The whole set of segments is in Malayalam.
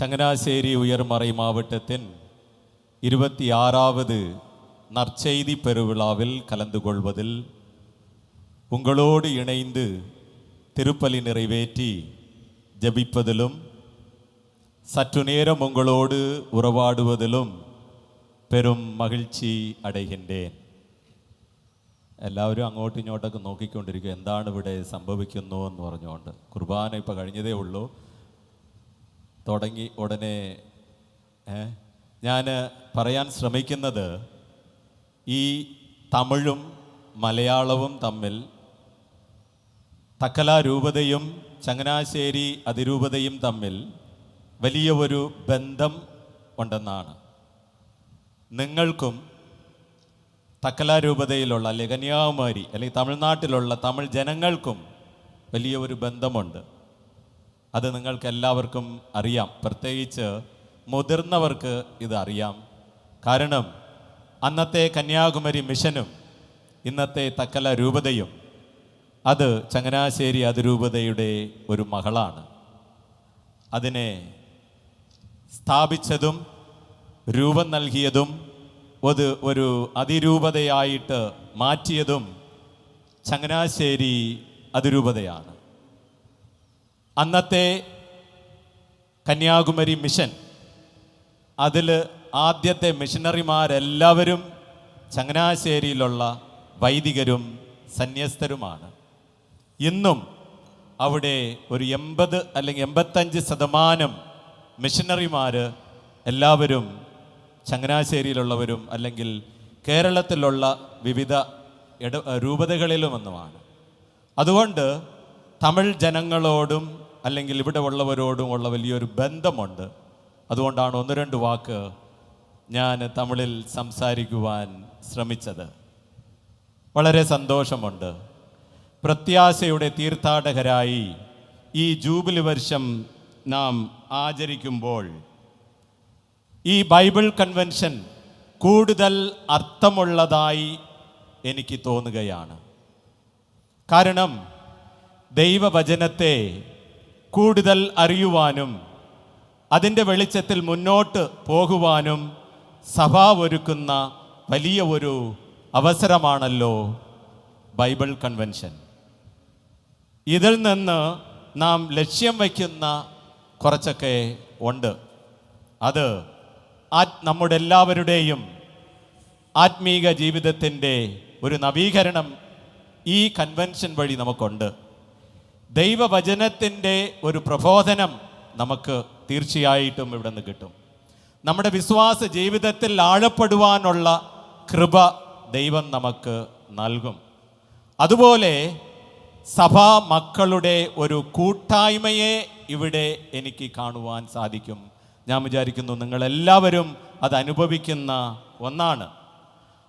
சங்கனாசேரி உயர்மறை மாவட்டத்தின் இருபத்தி ஆறாவது நற்செய்தி பெருவிழாவில் கலந்து கொள்வதில் உங்களோடு இணைந்து திருப்பலி நிறைவேற்றி ஜபிப்பதிலும் சற்று நேரம் உங்களோடு உறவாடுவதிலும் பெரும் மகிழ்ச்சி அடைகின்றேன். എല്ലാവരും അങ്ങോട്ടും ഇങ്ങോട്ടൊക്കെ നോക്കിക്കൊണ്ടിരിക്കുക. എന്താണ് ഇവിടെ സംഭവിക്കുന്നു എന്ന് പറഞ്ഞുകൊണ്ട്. കുർബാന ഇപ്പോൾ കഴിഞ്ഞതേ ഉള്ളൂ. തുടങ്ങി ഉടനെ ഞാൻ പറയാൻ ശ്രമിക്കുന്നത് ഈ തമിഴും മലയാളവും തമ്മിൽ തക്കല രൂപതയും ചങ്ങനാശ്ശേരി അതിരൂപതയും തമ്മിൽ വലിയ ഒരു ബന്ധം ഉണ്ടെന്നാണ്. നിങ്ങൾക്കും തക്കല രൂപതയിലുള്ള അല്ലെങ്കിൽ കന്യാകുമാരി അല്ലെങ്കിൽ തമിഴ്നാട്ടിലുള്ള തമിഴ് ജനങ്ങൾക്കും വലിയ ഒരു ബന്ധമുണ്ട്. അത് നിങ്ങൾക്ക് എല്ലാവർക്കും അറിയാം. പ്രത്യേകിച്ച് മുതിർന്നവർക്ക് ഇത് അറിയാം. കാരണം അന്നത്തെ കന്യാകുമരി മിഷനും ഇന്നത്തെ തക്കല രൂപതയും അത് ചങ്ങനാശ്ശേരി അതിരൂപതയുടെ ഒരു മകളാണ്. അതിനെ സ്ഥാപിച്ചതും രൂപം നൽകിയതും അത് ഒരു അതിരൂപതയായിട്ട് മാറ്റിയതും ചങ്ങനാശ്ശേരി അതിരൂപതയാണ്. അന്നത്തെ കന്യാകുമാരി മിഷൻ അതിൽ ആദ്യത്തെ മിഷനറിമാരെല്ലാവരും ചങ്ങനാശ്ശേരിയിലുള്ള വൈദികരും സന്യസ്തരുമാണ്. ഇന്നും അവിടെ ഒരു എൺപത് അല്ലെങ്കിൽ എൺപത്തഞ്ച് ശതമാനം മിഷനറിമാർ എല്ലാവരും ചങ്ങനാശ്ശേരിയിലുള്ളവരും അല്ലെങ്കിൽ കേരളത്തിലുള്ള വിവിധ ഇട രൂപതകളിലുമൊന്നുമാണ്. അതുകൊണ്ട് തമിഴ് ജനങ്ങളോടും അല്ലെങ്കിൽ ഇവിടെ ഉള്ളവരോടും ഉള്ള വലിയൊരു ബന്ധമുണ്ട്. അതുകൊണ്ടാണ് ഒന്ന് രണ്ട് വാക്ക് ഞാൻ തമിഴിൽ സംസാരിക്കുവാൻ ശ്രമിച്ചത്. വളരെ സന്തോഷമുണ്ട്. പ്രത്യാശയുടെ തീർത്ഥാടകരായി ഈ ജൂബിലി വർഷം നാം ആചരിക്കുമ്പോൾ ഈ ബൈബിൾ കൺവെൻഷൻ കൂടുതൽ അർത്ഥമുള്ളതായി എനിക്ക് തോന്നുകയാണ്. കാരണം ദൈവവചനത്തെ കൂടുതൽ അറിയുവാനും അതിന്റെ വെളിച്ചത്തിൽ മുന്നോട്ട് പോകുവാനും സഭ ഒരുക്കുന്ന വലിയ ഒരു അവസരമാണല്ലോ ബൈബിൾ കൺവെൻഷൻ. ഇതിൽ നിന്ന് നാം ലക്ഷ്യം വയ്ക്കുന്ന കുറച്ചൊക്കെ ഉണ്ട്. അത് ആ നമ്മുടെ എല്ലാവരുടെയും ആത്മീക ജീവിതത്തിന്റെ ഒരു നവീകരണം ഈ കൺവെൻഷൻ വഴി നമുക്കുണ്ട്. ദൈവവചനത്തിന്റെ ഒരു പ്രബോധനം നമുക്ക് തീർച്ചയായിട്ടും ഇവിടെ നിന്ന് കിട്ടും. നമ്മുടെ വിശ്വാസ ജീവിതത്തിൽ ആഴപ്പെടുവാനുള്ള കൃപ ദൈവം നമുക്ക് നൽകും. അതുപോലെ സഭാ മക്കളുടെ ഒരു കൂട്ടായ്മയെ ഇവിടെ എനിക്ക് കാണുവാൻ സാധിക്കും. ഞാൻ വിചാരിക്കുന്നു നിങ്ങളെല്ലാവരും അത് അനുഭവിക്കുന്ന ഒന്നാണ്.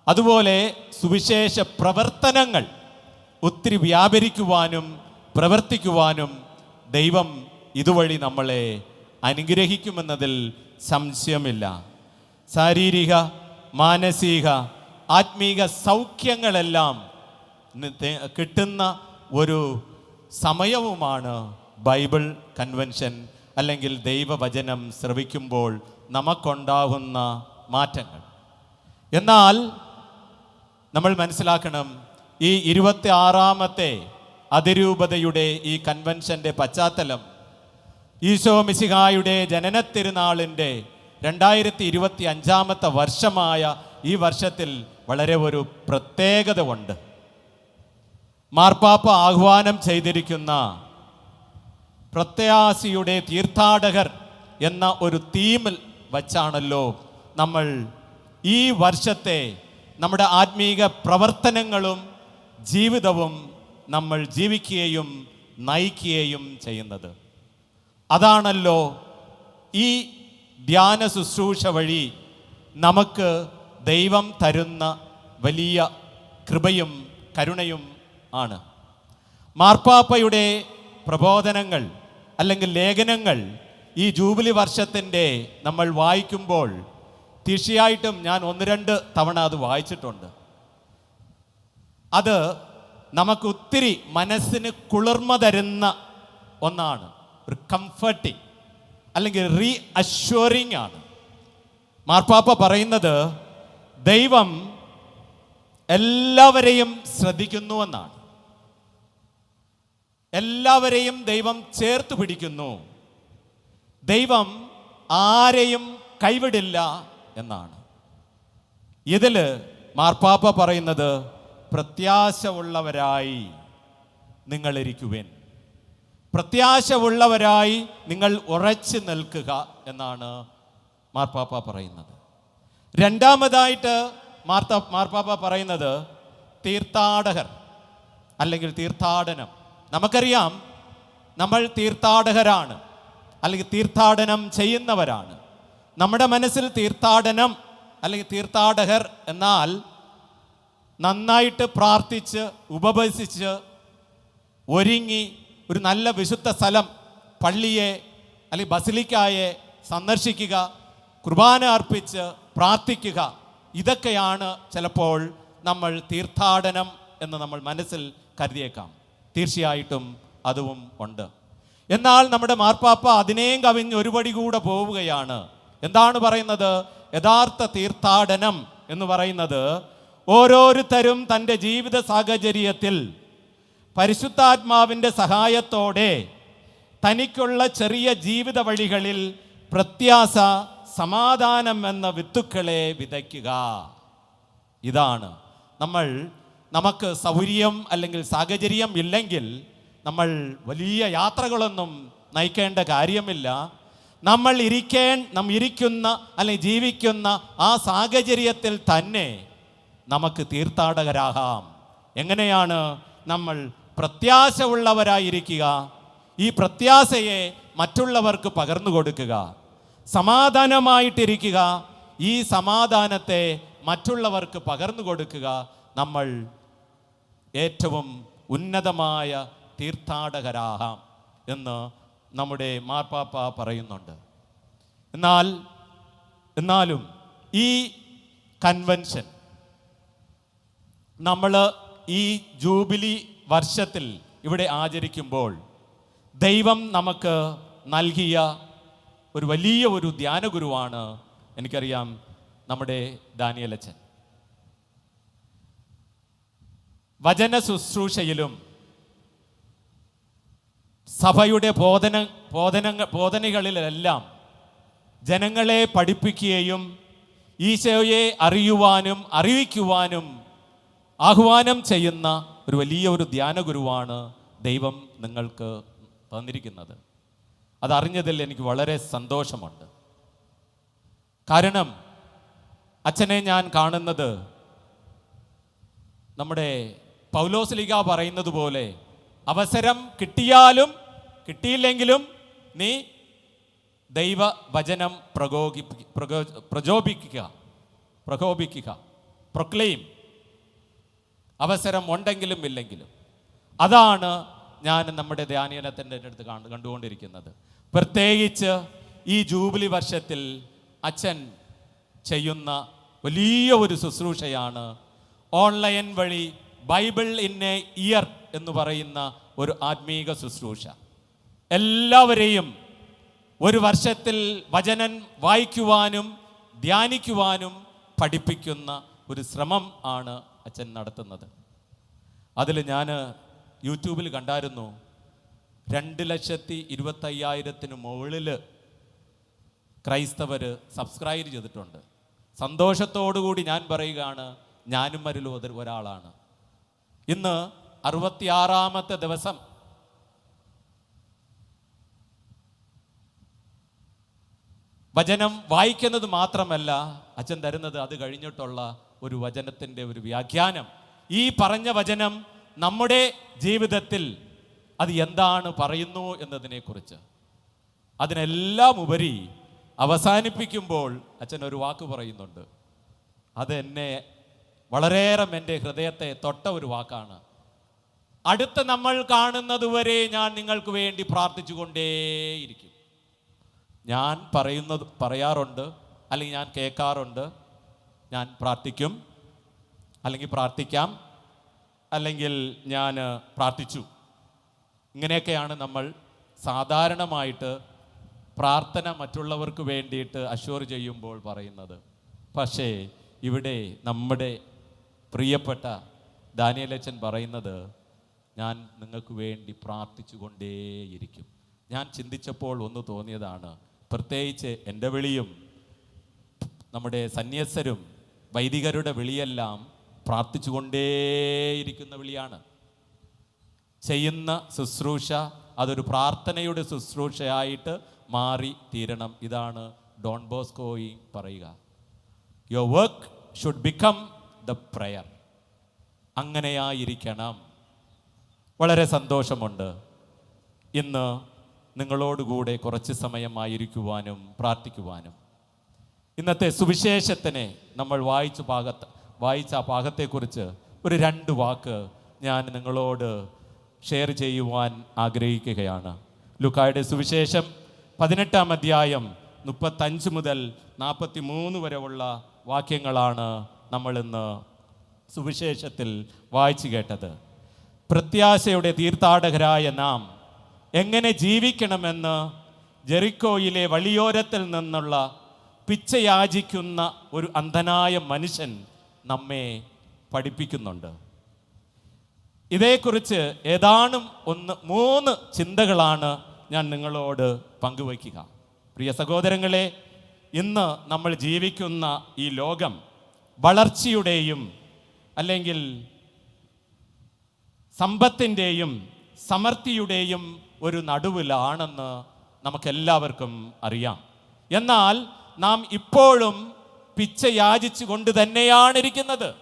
അതുപോലെ സുവിശേഷ പ്രവർത്തനങ്ങൾ ഒത്തിരി വ്യാപരിക്കുവാനും പ്രവർത്തിക്കുവാനും ദൈവം ഇതുവഴി നമ്മളെ അനുഗ്രഹിക്കുമെന്നതിൽ സംശയമില്ല. ശാരീരിക മാനസിക ആത്മീക സൗഖ്യങ്ങളെല്ലാം കിട്ടുന്ന ഒരു സമയവുമാണ് ബൈബിൾ കൺവെൻഷൻ അല്ലെങ്കിൽ ദൈവവചനം ശ്രവിക്കുമ്പോൾ നമുക്കുണ്ടാകുന്ന മാറ്റങ്ങൾ. എന്നാൽ നമ്മൾ മനസ്സിലാക്കണം ഈ ഇരുപത്തി ആറാമത്തെ അതിരൂപതയുടെ ഈ കൺവെൻഷന്റെ പശ്ചാത്തലം ഈശോ മിസിഹായുടെ ജനനത്തിരുനാളിന്റെ രണ്ടായിരത്തി ഇരുപത്തി അഞ്ചാമത്തെ വർഷമായ ഈ വർഷത്തിൽ വളരെ ഒരു പ്രത്യേകത ഉണ്ട് മാർപ്പാപ്പ ആഹ്വാനം ചെയ്തിരിക്കുന്ന പ്രത്യാസിയുടെ തീർത്ഥാടകർ എന്ന ഒരു തീമിൽ വച്ചാണല്ലോ നമ്മൾ ഈ വർഷത്തെ നമ്മുടെ ആത്മീക പ്രവർത്തനങ്ങളും ജീവിതവും നമ്മൾ ജീവിക്കുകയും നയിക്കുകയും ചെയ്യുന്നത്. അതാണല്ലോ ഈ ധ്യാന ശുശ്രൂഷ വഴി നമുക്ക് ദൈവം തരുന്ന വലിയ കൃപയും കരുണയും ആണ്. മാർപ്പാപ്പയുടെ പ്രബോധനങ്ങൾ അല്ലെങ്കിൽ ലേഖനങ്ങൾ ഈ ജൂബിലി വർഷത്തിന്റെ നമ്മൾ വായിക്കുമ്പോൾ തീർച്ചയായിട്ടും ഞാൻ ഒന്ന് രണ്ട് തവണ അത് വായിച്ചിട്ടുണ്ട്. അത് നമുക്ക് ഒത്തിരി മനസ്സിന് കുളിർമ തരുന്ന ഒന്നാണ്. ഒരു കംഫർട്ടിങ് അല്ലെങ്കിൽ റീ അഷ്വറിങ് ആണ്. മാർപ്പാപ്പ പറയുന്നത് ദൈവം എല്ലാവരെയും ശ്രദ്ധിക്കുന്നുവെന്നാണ് എല്ലാവരെയും ദൈവം ചേർത്ത് പിടിക്കുന്നു. ദൈവം ആരെയും കൈവിടില്ല എന്നാണ്. ഇതിൽ മാർപ്പാപ്പ പറയുന്നത് പ്രത്യാശ ഉള്ളവരായി നിങ്ങളിരിക്കുവേൻ. പ്രത്യാശ ഉള്ളവരായി നിങ്ങൾ ഉറച്ചു നിൽക്കുക എന്നാണ് മാർപ്പാപ്പ പറയുന്നത്. രണ്ടാമതായിട്ട് മാർത്ത മാർപ്പാപ്പ പറയുന്നത് തീർത്ഥാടകർ അല്ലെങ്കിൽ തീർത്ഥാടനം. നമുക്കറിയാം നമ്മൾ തീർത്ഥാടകരാണ് അല്ലെങ്കിൽ തീർത്ഥാടനം ചെയ്യുന്നവരാണ്. നമ്മുടെ മനസ്സിൽ തീർത്ഥാടനം അല്ലെങ്കിൽ തീർത്ഥാടകർ എന്നാൽ നന്നായിട്ട് പ്രാർത്ഥിച്ച് ഉപവസിച്ച് ഒരുങ്ങി ഒരു നല്ല വിശുദ്ധ സ്ഥലം പള്ളിയെ അല്ലെങ്കിൽ ബസിലിക്കായെ സന്ദർശിക്കുക കുർബാന അർപ്പിച്ച് പ്രാർത്ഥിക്കുക. ഇതൊക്കെയാണ് ചിലപ്പോൾ നമ്മൾ തീർത്ഥാടനം എന്ന് നമ്മൾ മനസ്സിൽ കരുതിയേക്കാം. തീർച്ചയായിട്ടും അതും ഉണ്ട്. എന്നാൽ നമ്മുടെ മാർപ്പാപ്പ അതിനെയും കവിഞ്ഞ് ഒരുപടി കൂടെ പോവുകയാണ്. എന്താണ് പറയുന്നത്? യഥാർത്ഥ തീർത്ഥാടനം എന്ന് പറയുന്നത് ഓരോരുത്തരും തന്റെ ജീവിത സാഹചര്യത്തിൽ പരിശുദ്ധാത്മാവിന്റെ സഹായത്തോടെ തനിക്കുള്ള ചെറിയ ജീവിത വഴികളിൽ പ്രത്യാശ സമാധാനം എന്ന വിത്തുക്കളെ വിതയ്ക്കുക. ഇതാണ്. നമ്മൾ നമുക്ക് സൗകര്യം അല്ലെങ്കിൽ സാഹചര്യം ഇല്ലെങ്കിൽ നമ്മൾ വലിയ യാത്രകളൊന്നും നയിക്കേണ്ട കാര്യമില്ല. നമ്മൾ ഇരിക്കേ നാം ഇരിക്കുന്ന അല്ലെങ്കിൽ ജീവിക്കുന്ന ആ സാഹചര്യത്തിൽ തന്നെ നമുക്ക് തീർത്ഥാടകരാകാം. എങ്ങനെയാണ് നമ്മൾ പ്രത്യാശ ഉള്ളവരായിരിക്കുക ഈ പ്രത്യാശയെ മറ്റുള്ളവർക്ക് പകർന്നു കൊടുക്കുക. സമാധാനമായിട്ടിരിക്കുക. ഈ സമാധാനത്തെ മറ്റുള്ളവർക്ക് പകർന്നു കൊടുക്കുക നമ്മൾ ഏറ്റവും ഉന്നതമായ തീർത്ഥാടകരാകാം എന്ന് നമ്മുടെ മാർപ്പാപ്പ പറയുന്നുണ്ട്. എന്നാൽ എന്നാലും ഈ കൺവെൻഷൻ നമ്മൾ ഈ ജൂബിലി വർഷത്തിൽ ഇവിടെ ആചരിക്കുമ്പോൾ ദൈവം നമുക്ക് നൽകിയ ഒരു വലിയ ഒരു ധ്യാനഗുരുവാണ് എനിക്കറിയാം നമ്മുടെ ദാനിയലച്ചൻ വചന ശുശ്രൂഷയിലും സഭയുടെ ബോധന ബോധന ബോധനകളിലെല്ലാം ജനങ്ങളെ പഠിപ്പിക്കുകയും ഈശോയെ അറിയുവാനും അറിയിക്കുവാനും ആഹ്വാനം ചെയ്യുന്ന ഒരു വലിയ ഒരു ധ്യാന ഗുരുവാണ് ദൈവം നിങ്ങൾക്ക് തന്നിരിക്കുന്നത്. അതറിഞ്ഞതിൽ എനിക്ക് വളരെ സന്തോഷമുണ്ട്. കാരണം അച്ഛനെ ഞാൻ കാണുന്നത് നമ്മുടെ പൗലോസ്ലിക പറയുന്നത് പോലെ അവസരം കിട്ടിയാലും കിട്ടിയില്ലെങ്കിലും നീ ദൈവവചനം പ്രകോപി പ്രകോ പ്രചോപിക്കുക പ്രകോപിക്കുക പ്രൊക്ലെയിം. അവസരം ഉണ്ടെങ്കിലും ഇല്ലെങ്കിലും. അതാണ് ഞാൻ നമ്മുടെ ധ്യാനത്തിന്റെ അടുത്ത് കാണു കണ്ടുകൊണ്ടിരിക്കുന്നത്. പ്രത്യേകിച്ച് ഈ ജൂബിലി വർഷത്തിൽ അച്ഛൻ ചെയ്യുന്ന വലിയ ഒരു ശുശ്രൂഷയാണ് ഓൺലൈൻ വഴി ബൈബിൾ ഇൻ എ ഇയർ എന്ന് പറയുന്ന ഒരു ആത്മീക ശുശ്രൂഷ. എല്ലാവരെയും ഒരു വർഷത്തിൽ വചനൻ വായിക്കുവാനും ധ്യാനിക്കുവാനും പഠിപ്പിക്കുന്ന ഒരു ശ്രമം ആണ് അച്ഛൻ നടത്തുന്നത്. അതിൽ ഞാൻ യൂട്യൂബിൽ കണ്ടായിരുന്നു രണ്ട് ലക്ഷത്തി ഇരുപത്തയ്യായിരത്തിന് മുകളിൽ ക്രൈസ്തവർ സബ്സ്ക്രൈബ് ചെയ്തിട്ടുണ്ട്. സന്തോഷത്തോടുകൂടി ഞാൻ പറയുകയാണ് ഞാനും അതിൽ ഒരു- ഒരാളാണ്. ഇന്ന് അറുപത്തിയാറാമത്തെ ദിവസം. വചനം വായിക്കുന്നത് മാത്രമല്ല അച്ഛൻ തരുന്നത് അത് കഴിഞ്ഞിട്ടുള്ള ഒരു വചനത്തിന്റെ ഒരു വ്യാഖ്യാനം. ഈ പറഞ്ഞ വചനം നമ്മുടെ ജീവിതത്തിൽ അത് എന്താണ് പറയുന്നു എന്നതിനെക്കുറിച്ച്. അതിനെല്ലാം ഉപരി അവസാനിപ്പിക്കുമ്പോൾ അച്ഛൻ ഒരു വാക്ക് പറയുന്നുണ്ട്. അത് എന്നെ വളരെയേറെ എന്റെ ഹൃദയത്തെ തൊട്ട ഒരു വാക്കാണ്. അടുത്ത നമ്മൾ കാണുന്നതുവരെ ഞാൻ നിങ്ങൾക്ക് വേണ്ടി പ്രാർത്ഥിച്ചു കൊണ്ടേയിരിക്കും ഞാൻ പറയുന്നത് പറയാറുണ്ട് അല്ലെങ്കിൽ ഞാൻ കേൾക്കാറുണ്ട് ഞാൻ പ്രാർത്ഥിക്കും അല്ലെങ്കിൽ പ്രാർത്ഥിക്കാം അല്ലെങ്കിൽ ഞാൻ പ്രാർത്ഥിച്ചു. ഇങ്ങനെയൊക്കെയാണ് നമ്മൾ സാധാരണമായിട്ട് പ്രാർത്ഥന മറ്റുള്ളവർക്ക് വേണ്ടിയിട്ട് അഷ്വർ ചെയ്യുമ്പോൾ പറയുന്നത്. പക്ഷേ ഇവിടെ നമ്മുടെ പ്രിയപ്പെട്ട ദാനിയലച്ചൻ പറയുന്നത് ഞാൻ നിങ്ങൾക്ക് വേണ്ടി പ്രാർത്ഥിച്ചു കൊണ്ടേയിരിക്കും ഞാൻ ചിന്തിച്ചപ്പോൾ ഒന്ന് തോന്നിയതാണ്. പ്രത്യേകിച്ച് എന്റെ വിളിയും നമ്മുടെ സന്യസ്തരും വൈദികരുടെ വിളിയെല്ലാം പ്രാർത്ഥിച്ചുകൊണ്ടേയിരിക്കുന്ന വിളിയാണ്. ചെയ്യുന്ന ശുശ്രൂഷ അതൊരു പ്രാർത്ഥനയുടെ ശുശ്രൂഷയായിട്ട് മാറി തീരണം. ഇതാണ് ഡോൺ ബോസ്കോയി പറയുക. Your work should become the prayer അങ്ങനെയായിരിക്കണം. വളരെ സന്തോഷമുണ്ട്. ഇന്ന് നിങ്ങളോടുകൂടെ കുറച്ച് സമയമായിരിക്കുവാനും പ്രാർത്ഥിക്കുവാനും. ഇന്നത്തെ സുവിശേഷത്തിനെ നമ്മൾ വായിച്ച ഭാഗത്ത് വായിച്ച ആ ഭാഗത്തെക്കുറിച്ച് ഒരു രണ്ട് വാക്ക് ഞാൻ നിങ്ങളോട് ഷെയർ ചെയ്യുവാൻ ആഗ്രഹിക്കുകയാണ്. ലുക്കായുടെ സുവിശേഷം പതിനെട്ടാം അധ്യായം മുപ്പത്തഞ്ച് മുതൽ നാൽപ്പത്തി മൂന്ന് വരെ ഉള്ള വാക്യങ്ങളാണ് നമ്മൾ ഇന്ന് സുവിശേഷത്തിൽ വായിച്ചു കേട്ടത്. പ്രത്യാശയുടെ തീർത്ഥാടകരായ നാം എങ്ങനെ ജീവിക്കണമെന്ന് ജെറിക്കോയിലെ വഴിയോരത്തിൽ നിന്നുള്ള പിച്ചയാചിക്കുന്ന ഒരു അന്ധനായ മനുഷ്യൻ നമ്മെ പഠിപ്പിക്കുന്നുണ്ട്. ഇതേക്കുറിച്ച് ഏതാനും ഒന്ന് മൂന്ന് ചിന്തകളാണ് ഞാൻ നിങ്ങളോട് പങ്കുവയ്ക്കുക. പ്രിയ സഹോദരങ്ങളെ ഇന്ന് നമ്മൾ ജീവിക്കുന്ന ഈ ലോകം വളർച്ചയുടെയും അല്ലെങ്കിൽ സമ്പത്തിന്റെയും സമൃദ്ധിയുടെയും ഒരു നടുവിലാണെന്ന് നമുക്കെല്ലാവർക്കും അറിയാം. എന്നാൽ നാം ഇപ്പോഴും പിച്ച യാചിച്ചു കൊണ്ട് തന്നെയാണ് ഇരിക്കുന്നത്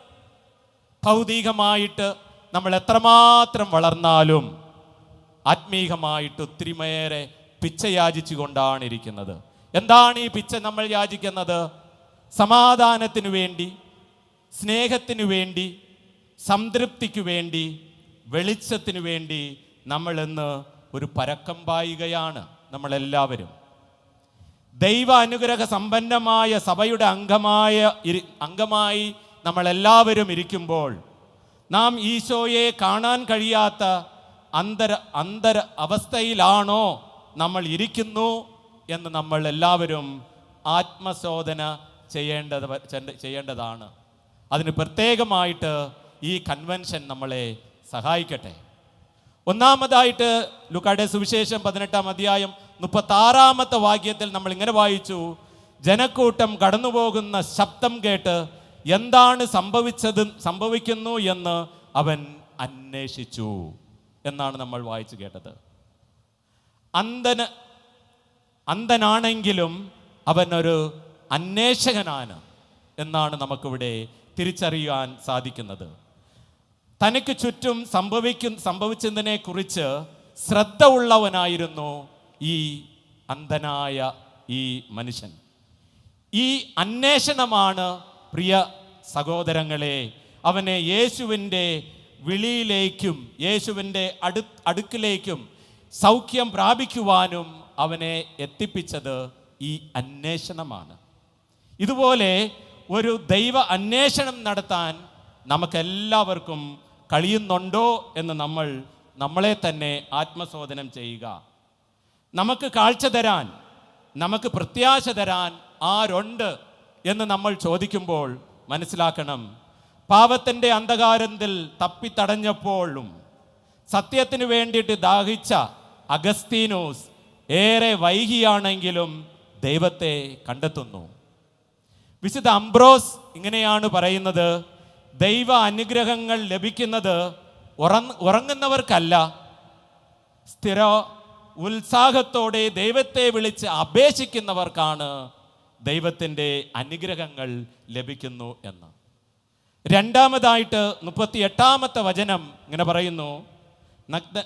ഭൗതികമായിട്ട് നമ്മൾ എത്രമാത്രം വളർന്നാലും ആത്മീകമായിട്ട് ഒത്തിരിമേറെ പിച്ച യാചിച്ചു കൊണ്ടാണ് ഇരിക്കുന്നത് എന്താണ് ഈ പിച്ച നമ്മൾ യാചിക്കുന്നത്? സമാധാനത്തിനു വേണ്ടി സ്നേഹത്തിനു വേണ്ടി സംതൃപ്തിക്കു വേണ്ടി വെളിച്ചത്തിനു വേണ്ടി നമ്മളിന്ന് ഒരു പരക്കം പായുകയാണ് നമ്മളെല്ലാവരും. ദൈവ അനുഗ്രഹ സമ്പന്നമായ സഭയുടെ അംഗമായ അംഗമായി നമ്മളെല്ലാവരും ഇരിക്കുമ്പോൾ നാം ഈശോയെ കാണാൻ കഴിയാത്ത അന്തര അന്തര അവസ്ഥയിലാണോ നമ്മൾ ഇരിക്കുന്നു എന്ന് നമ്മൾ എല്ലാവരും ആത്മശോധന ചെയ്യേണ്ടത് ചെയ്യേണ്ടതാണ്. അതിന് പ്രത്യേകമായിട്ട് ഈ കൺവെൻഷൻ നമ്മളെ സഹായിക്കട്ടെ. ഒന്നാമതായിട്ട് ലുക്കായുടെ സുവിശേഷം പതിനെട്ടാം അധ്യായം മുപ്പത്തി ആറാമത്തെ വാക്യത്തിൽ നമ്മൾ ഇങ്ങനെ വായിച്ചു. ജനക്കൂട്ടം കടന്നുപോകുന്ന ശബ്ദം കേട്ട് എന്താണ് സംഭവിച്ചത് സംഭവിക്കുന്നു എന്ന് അവൻ അന്വേഷിച്ചു എന്നാണ് നമ്മൾ വായിച്ചു കേട്ടത്. അന്ധന് അന്ധനാണെങ്കിലും അവനൊരു അന്വേഷകനാണ് എന്നാണ് നമുക്കിവിടെ തിരിച്ചറിയാൻ സാധിക്കുന്നത്. തനിക്ക് ചുറ്റും സംഭവിക്കും സംഭവിച്ചതിനെ കുറിച്ച് ശ്രദ്ധ ഉള്ളവനായിരുന്നു ഈ അന്ധനായ ഈ മനുഷ്യൻ. ഈ അന്വേഷണമാണ് പ്രിയ സഹോദരങ്ങളെ അവനെ യേശുവിന്റെ വിളിയിലേക്കും യേശുവിന്റെ അടു അടുക്കിലേക്കും സൗഖ്യം പ്രാപിക്കുവാനും അവനെ എത്തിപ്പിച്ചത് ഈ അന്വേഷണമാണ്. ഇതുപോലെ ഒരു ദൈവ അന്വേഷണം നടത്താൻ നമുക്കെല്ലാവർക്കും കഴിയുന്നുണ്ടോ എന്ന് നമ്മൾ നമ്മളെ തന്നെ ആത്മശോധനം ചെയ്യുക. നമുക്ക് കാഴ്ച തരാൻ നമുക്ക് പ്രത്യാശ തരാൻ ആരുണ്ട് എന്ന് നമ്മൾ ചോദിക്കുമ്പോൾ മനസ്സിലാക്കണം. പാപത്തിന്റെ അന്ധകാരത്തിൽ തപ്പിത്തടഞ്ഞപ്പോഴും സത്യത്തിന് വേണ്ടിയിട്ട് ദാഹിച്ച അഗസ്തീനോസ് ഏറെ വൈകിയാണെങ്കിലും ദൈവത്തെ കണ്ടെത്തുന്നു. വിശുദ്ധ അംബ്രോസ് ഇങ്ങനെയാണ് പറയുന്നത് ദൈവ അനുഗ്രഹങ്ങൾ ലഭിക്കുന്നത് ഉറങ്ങ ഉറങ്ങുന്നവർക്കല്ല. സ്ഥിര ഉത്സാഹത്തോടെ ദൈവത്തെ വിളിച്ച് അപേക്ഷിക്കുന്നവർക്കാണ് ദൈവത്തിന്റെ അനുഗ്രഹങ്ങൾ ലഭിക്കുന്നു എന്ന്. രണ്ടാമതായിട്ട് മുപ്പത്തി എട്ടാമത്തെ വചനം ഇങ്ങനെ പറയുന്നു നഗ്ന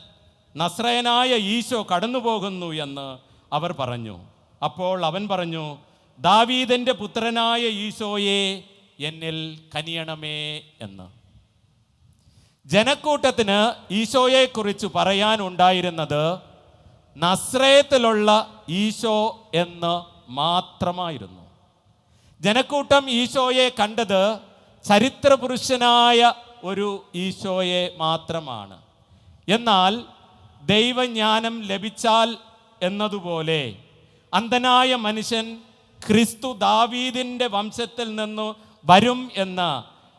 നസ്രയനായ ഈശോ കടന്നുപോകുന്നു എന്ന് അവർ പറഞ്ഞു. അപ്പോൾ അവൻ പറഞ്ഞു ദാവീദന്റെ പുത്രനായ ഈശോയെ എന്നിൽ കനിയണമേ എന്ന്. ജനക്കൂട്ടത്തിന് ഈശോയെക്കുറിച്ച് പറയാനുണ്ടായിരുന്നത് നസ്രയത്തിലുള്ള ഈശോ എന്ന് മാത്രമായിരുന്നു. ജനക്കൂട്ടം ഈശോയെ കണ്ടത് ചരിത്രപുരുഷനായ ഒരു ഈശോയെ മാത്രമാണ്. എന്നാൽ ദൈവജ്ഞാനം ലഭിച്ചാൽ എന്നതുപോലെ അന്ധനായ മനുഷ്യൻ ക്രിസ്തു ദാവീദിന്റെ വംശത്തിൽ നിന്നു വരും എന്ന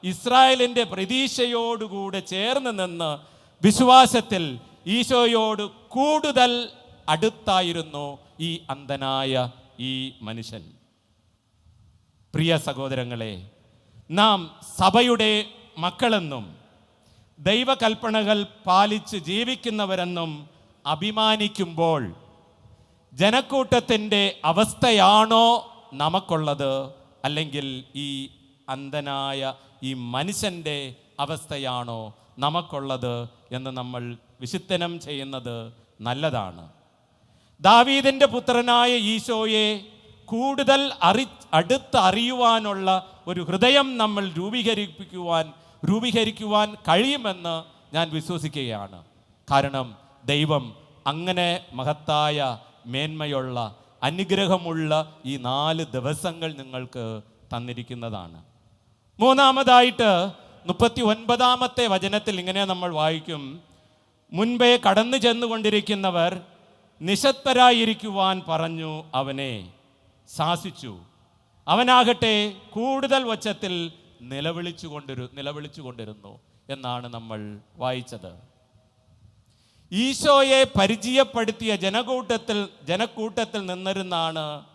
ഇസ്രായേലിന്റെ പ്രതീക്ഷയോടുകൂടെ ചേർന്ന് നിന്ന് വിശ്വാസത്തിൽ ഈശോയോട് കൂടുതൽ അടുത്തായിരുന്നു ഈ അന്ധനായ ഈ മനുഷ്യൻ. പ്രിയ സഹോദരങ്ങളെ നാം സഭയുടെ മക്കളെന്നും ദൈവകൽപ്പനകൾ പാലിച്ച് ജീവിക്കുന്നവരെന്നും അഭിമാനിക്കുമ്പോൾ ജനക്കൂട്ടത്തിന്റെ അവസ്ഥയാണോ നമുക്കുള്ളത്? അല്ലെങ്കിൽ ഈ അന്ധനായ ഈ മനുഷ്യന്റെ അവസ്ഥയാണോ നമുക്കുള്ളത് എന്ന് നമ്മൾ വിശുദ്ധനം ചെയ്യുന്നത് നല്ലതാണ്. ദാവീദിന്റെ പുത്രനായ ഈശോയെ കൂടുതൽ അറി അടുത്ത് അറിയുവാനുള്ള ഒരു ഹൃദയം നമ്മൾ രൂപീകരിപ്പിക്കുവാൻ രൂപീകരിക്കുവാൻ കഴിയുമെന്ന് ഞാൻ വിശ്വസിക്കുകയാണ്. കാരണം ദൈവം അങ്ങനെ മഹത്തായ മേന്മയുള്ള അനുഗ്രഹമുള്ള ഈ നാല് ദിവസങ്ങൾ നിങ്ങൾക്ക് തന്നിരിക്കുന്നതാണ്. മൂന്നാമതായിട്ട് മുപ്പത്തി ഒൻപതാമത്തെ വചനത്തിൽ ഇങ്ങനെ നമ്മൾ വായിക്കും. മുൻപേ കടന്നു ചെന്നുകൊണ്ടിരിക്കുന്നവർ നിശബ്ദരായിരിക്കുവാൻ പറഞ്ഞു അവനെ. ശാസിച്ചു. അവനാകട്ടെ കൂടുതൽ വച്ചത്തിൽ നിലവിളിച്ചു കൊണ്ടിരു നിലവിളിച്ചു കൊണ്ടിരുന്നു എന്നാണ് നമ്മൾ വായിച്ചത്. ഈശോയെ പരിചയപ്പെടുത്തിയ ജനകൂട്ടത്തിൽ ജനക്കൂട്ടത്തിൽ നിന്നിരുന്നാണ്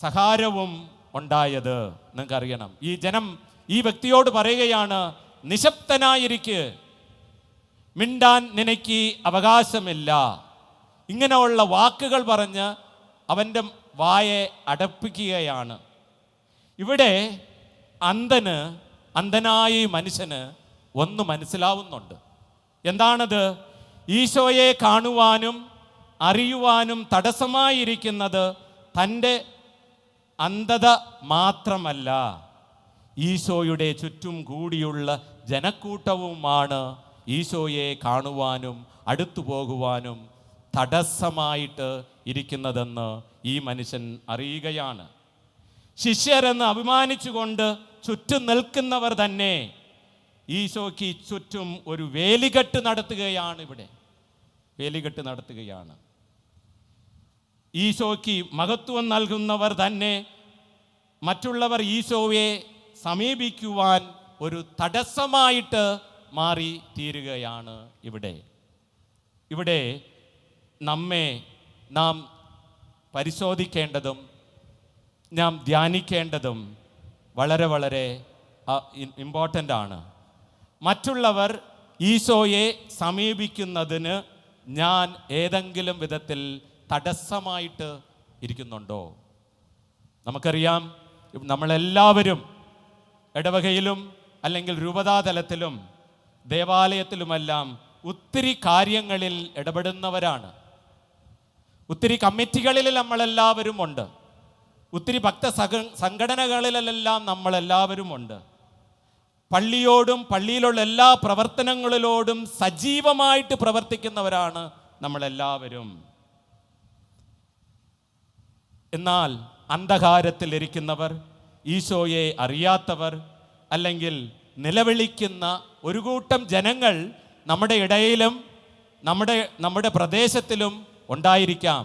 സഹാരവും ഉണ്ടായത്. നിങ്ങൾക്കറിയണം. ഈ ജനം ഈ വ്യക്തിയോട് പറയുകയാണ് നിശബ്ദനായിരിക്ക്. മിണ്ടാൻ നിനക്ക് അവകാശമില്ല. ഇങ്ങനെയുള്ള വാക്കുകൾ പറഞ്ഞ് അവന്റെ വായെ അടപ്പിക്കുകയാണ്. ഇവിടെ അന്ധന് അന്ധനായ മനുഷ്യന് ഒന്ന് മനസ്സിലാവുന്നുണ്ട്. എന്താണത്? ഈശോയെ കാണുവാനും അറിയുവാനും തടസ്സമായിരിക്കുന്നത് തന്റെ അന്ധത മാത്രമല്ല ഈശോയുടെ ചുറ്റും കൂടിയുള്ള ജനക്കൂട്ടവുമാണ് ഈശോയെ കാണുവാനും അടുത്തു പോകുവാനും തടസ്സമായിട്ട് ഇരിക്കുന്നതെന്ന് ഈ മനുഷ്യൻ അറിയുകയാണ്. ശിഷ്യരെന്ന് അഭിമാനിച്ചുകൊണ്ട് ചുറ്റും നിൽക്കുന്നവർ തന്നെ ഈശോയ്ക്ക് ചുറ്റും ഒരു വേലികെട്ട് നടത്തുകയാണ് ഇവിടെ. വേലികെട്ട് നടത്തുകയാണ്. ഈശോയ്ക്ക് മഹത്വം നൽകുന്നവർ തന്നെ മറ്റുള്ളവർ ഈശോയെ സമീപിക്കുവാൻ ഒരു തടസ്സമായിട്ട് മാറി തീരുകയാണ് ഇവിടെ. ഇവിടെ നമ്മെ നാം പരിശോധിക്കേണ്ടതും നാം ധ്യാനിക്കേണ്ടതും വളരെ വളരെ ഇമ്പോർട്ടന്റ് ആണ്. മറ്റുള്ളവർ ഈശോയെ സമീപിക്കുന്നതിന് ഞാൻ ഏതെങ്കിലും വിധത്തിൽ തടസ്സമായിട്ട് ഇരിക്കുന്നുണ്ടോ? നമുക്കറിയാം നമ്മളെല്ലാവരും ഇടവകയിലും അല്ലെങ്കിൽ രൂപതാതലത്തിലും ദേവാലയത്തിലുമെല്ലാം ഒത്തിരി കാര്യങ്ങളിൽ ഇടപെടുന്നവരാണ്. ഒത്തിരി കമ്മിറ്റികളിൽ നമ്മളെല്ലാവരും ഉണ്ട്. ഒത്തിരി ഭക്ത സംഘടനകളിലെല്ലാം നമ്മളെല്ലാവരും ഉണ്ട്. പള്ളിയോടും പള്ളിയിലുള്ള എല്ലാ പ്രവർത്തനങ്ങളിലോടും സജീവമായിട്ട് പ്രവർത്തിക്കുന്നവരാണ് നമ്മളെല്ലാവരും. എന്നാൽ അന്ധകാരത്തിലിരിക്കുന്നവർ ഈശോയെ അറിയാത്തവർ അല്ലെങ്കിൽ നിലവിളിക്കുന്ന ഒരു കൂട്ടം ജനങ്ങൾ നമ്മുടെ ഇടയിലും നമ്മുടെ നമ്മുടെ പ്രദേശത്തിലും ഉണ്ടായിരിക്കാം.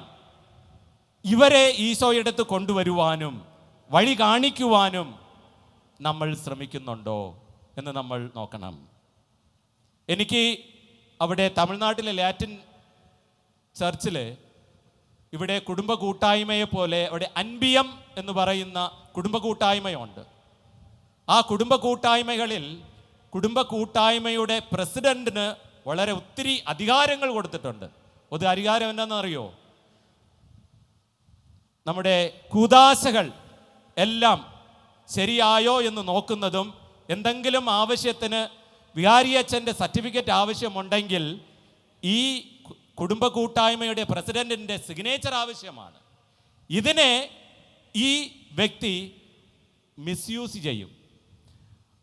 ഇവരെ ഈശോയെടുത്ത് കൊണ്ടുവരുവാനും വഴി കാണിക്കുവാനും നമ്മൾ ശ്രമിക്കുന്നുണ്ടോ എന്ന് നമ്മൾ നോക്കണം. എനിക്ക് അവിടെ തമിഴ്നാട്ടിലെ ലാറ്റിൻ ചർച്ചിൽ ഇവിടെ കുടുംബ കൂട്ടായ്മയെ പോലെ അവിടെ അൻബിയം എന്ന് പറയുന്ന കുടുംബ കൂട്ടായ്മയുണ്ട് ആ കുടുംബ കൂട്ടായ്മകളിൽ കുടുംബ കൂട്ടായ്മയുടെ പ്രസിഡന്റിന് വളരെ ഒത്തിരി അധികാരങ്ങൾ കൊടുത്തിട്ടുണ്ട്. ഒരു അധികാരം എന്താണെന്നറിയോ? നമ്മുടെ കൂതാശകൾ എല്ലാം ശരിയായോ എന്ന് നോക്കുന്നതും എന്തെങ്കിലും ആവശ്യത്തിന് വികാരിയച്ഛന്റെ സർട്ടിഫിക്കറ്റ് ആവശ്യമുണ്ടെങ്കിൽ ഈ കുടുംബ കൂട്ടായ്മയുടെ പ്രസിഡന്റിന്റെ സിഗ്നേച്ചർ ആവശ്യമാണ്. ഇതിനെ ഈ വ്യക്തി മിസ്യൂസ് ചെയ്യും.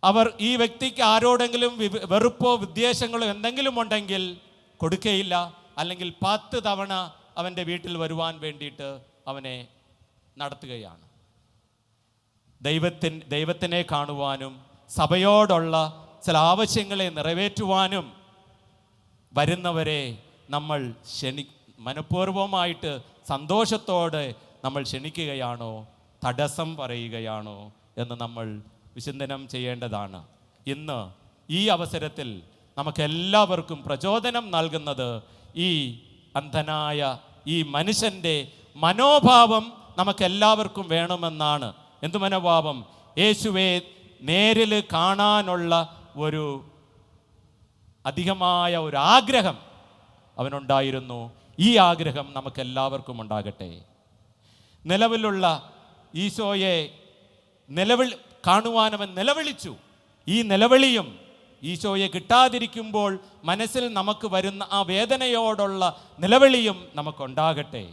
അവർ ഈ വ്യക്തിക്ക് ആരോടെങ്കിലും വെറുപ്പോ വിദ്വേഷങ്ങളോ എന്തെങ്കിലും ഉണ്ടെങ്കിൽ കൊടുക്കുകയില്ല അല്ലെങ്കിൽ പത്ത് തവണ അവന്റെ വീട്ടിൽ വരുവാൻ വേണ്ടിയിട്ട് അവനെ നടത്തുകയാണ്. ദൈവത്തിൻ ദൈവത്തിനെ കാണുവാനും സഭയോടുള്ള ചില ആവശ്യങ്ങളെ നിറവേറ്റുവാനും വരുന്നവരെ നമ്മൾ ക്ഷണി മനഃപൂർവമായിട്ട് സന്തോഷത്തോടെ നമ്മൾ ക്ഷണിക്കുകയാണോ? തടസ്സം പറയുകയാണോ? എന്ന് നമ്മൾ വിചിന്തനം ചെയ്യേണ്ടതാണ്. ഇന്ന് ഈ അവസരത്തിൽ നമുക്കെല്ലാവർക്കും പ്രചോദനം നൽകുന്നത് ഈ അന്ധനായ ഈ മനുഷ്യന്റെ മനോഭാവം നമുക്കെല്ലാവർക്കും വേണമെന്നാണ്. എന്ത് മനോഭാവം? യേശുവെ നേരിൽ കാണാനുള്ള ഒരു അധികമായ ഒരു ആഗ്രഹം. അവനുണ്ടായിരുന്നു. ഈ ആഗ്രഹം നമുക്കെല്ലാവർക്കും ഉണ്ടാകട്ടെ. നിലവിലുള്ള ഈശോയെ നിലവിൾ കാണുവാനവൻ നിലവിളിച്ചു. ഈ നിലവിളിയും ഈശോയെ കിട്ടാതിരിക്കുമ്പോൾ മനസ്സിൽ നമുക്ക് വരുന്ന ആ വേദനയോടുള്ള നിലവിളിയും നമുക്കുണ്ടാകട്ടെ.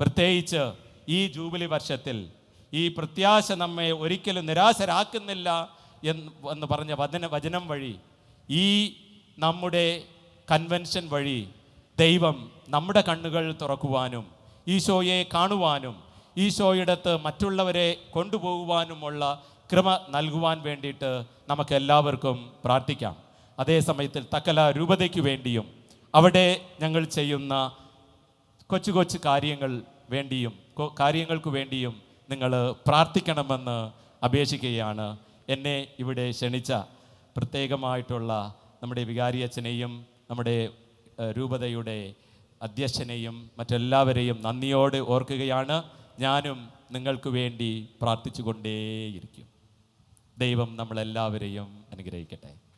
പ്രത്യേകിച്ച് ഈ ജൂബിലി വർഷത്തിൽ ഈ പ്രത്യാശ നമ്മെ ഒരിക്കലും നിരാശരാക്കുന്നില്ല എന്ന് എന്ന് പറഞ്ഞ വചന വചനം വഴി ഈ നമ്മുടെ കൺവെൻഷൻ വഴി ദൈവം നമ്മുടെ കണ്ണുകൾ തുറക്കുവാനും ഈശോയെ കാണുവാനും ഈശോയിടത്ത് മറ്റുള്ളവരെ കൊണ്ടുപോകുവാനുമുള്ള കൃപ നൽകുവാൻ വേണ്ടിയിട്ട് നമുക്ക് എല്ലാവർക്കും പ്രാർത്ഥിക്കാം. അതേ സമയത്തിൽ തക്കല രൂപതയ്ക്ക് വേണ്ടിയും അവിടെ ഞങ്ങൾ ചെയ്യുന്ന കൊച്ചു കൊച്ചു കാര്യങ്ങൾ വേണ്ടിയും കാര്യങ്ങൾക്ക് വേണ്ടിയും നിങ്ങൾ പ്രാർത്ഥിക്കണമെന്ന് അപേക്ഷിക്കുകയാണ്. എന്നെ ഇവിടെ ക്ഷണിച്ച പ്രത്യേകമായിട്ടുള്ള നമ്മുടെ വികാരി അച്ഛനെയും നമ്മുടെ രൂപതയുടെ അധ്യക്ഷനെയും മറ്റെല്ലാവരെയും നന്ദിയോട് ഓർക്കുകയാണ്. ഞാനും നിങ്ങൾക്ക് വേണ്ടി പ്രാർത്ഥിച്ചുകൊണ്ടേയിരിക്കും. ദൈവം നമ്മളെല്ലാവരെയും അനുഗ്രഹിക്കട്ടെ.